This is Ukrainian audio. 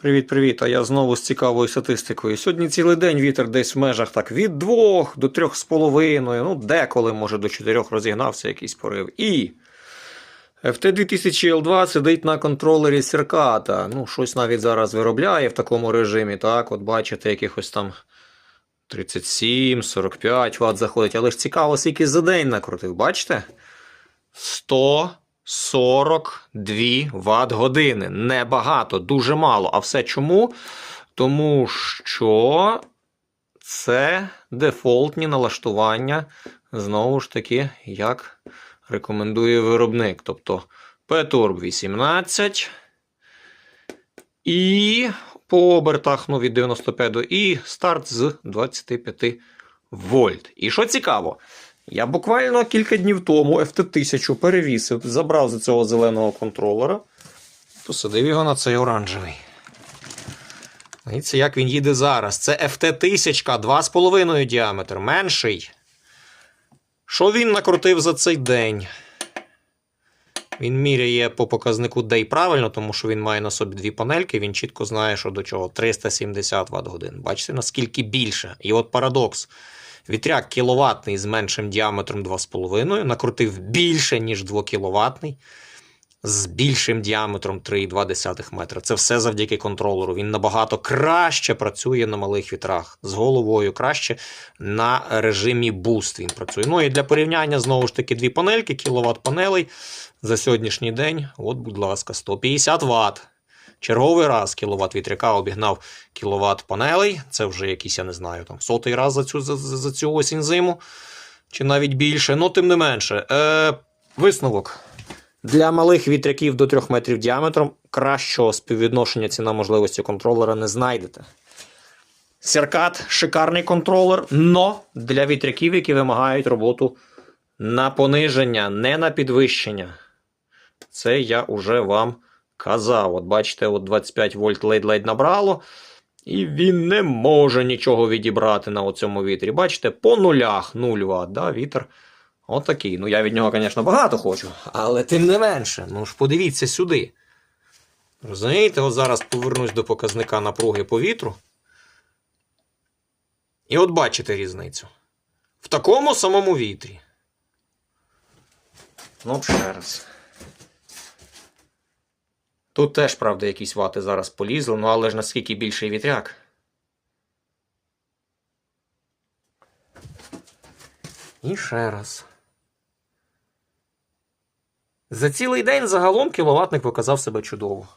Привіт-привіт, а я знову з цікавою статистикою. Сьогодні цілий день вітер десь в межах так від 2 до 3,5, ну деколи, може, до 4 розігнався якийсь порив. І FT2000L2 сидить на контролері Circata. Ну, щось навіть зараз виробляє в такому режимі, так, от бачите, якихось там 37, 45 Вт заходить. Але ж цікаво, скільки за день накрутив, бачите? 142 Вт години. Небагато, дуже мало. А все чому? Тому що це дефолтні налаштування, знову ж таки, як рекомендує виробник. Тобто P-Turb 18. І по обертах ну, від 95 до І старт з 25 вольт. І що цікаво, я буквально кілька днів тому FT1000 перевісив, забрав з цього зеленого контролера, посадив його на цей оранжевий. Дивіться, як він їде зараз. Це FT1000, 2,5 діаметр, менший. Що він накрутив за цей день? Він міряє по показнику Day правильно, тому що він має на собі дві панельки, він чітко знає, що до чого 370 Вт годин. Бачите, наскільки більше. І от парадокс. Вітряк кіловатний з меншим діаметром 2,5 накрутив більше, ніж 2 кіловатний з більшим діаметром 3,2 метра. Це все завдяки контролеру. Він набагато краще працює на малих вітрах, з головою краще на режимі Boost він працює. Ну і для порівняння, знову ж таки, дві панельки, кіловат панелей за сьогоднішній день. От, будь ласка, 150 Вт. Черговий раз кіловат вітряка обігнав кіловат панелей. Це вже якийсь, я не знаю, там сотий раз за цю, за, за цю осінь зиму. Чи навіть більше. Ну, тим не менше. Е, висновок. Для малих вітряків до 3 метрів діаметром кращого співвідношення ціна можливості контролера не знайдете. Серкат шикарний контролер, но для вітряків, які вимагають роботу на пониження, не на підвищення. Це я уже вам казав. От бачите, от 25 вольт ледь-ледь набрало. І він не може нічого відібрати на цьому вітрі. Бачите, по нулях 0 Вт, да, вітер. Отакий. Ну, я від нього, звісно, багато хочу, але тим не менше. Ну ж подивіться сюди. Розумієте, от зараз повернусь до показника напруги повітру. І от бачите різницю. В такому самому вітрі. Ну, ще раз. Тут теж, правда, якісь вати зараз полізли, ну але ж наскільки більший вітряк. І ще раз. За цілий день загалом кіловатник показав себе чудово.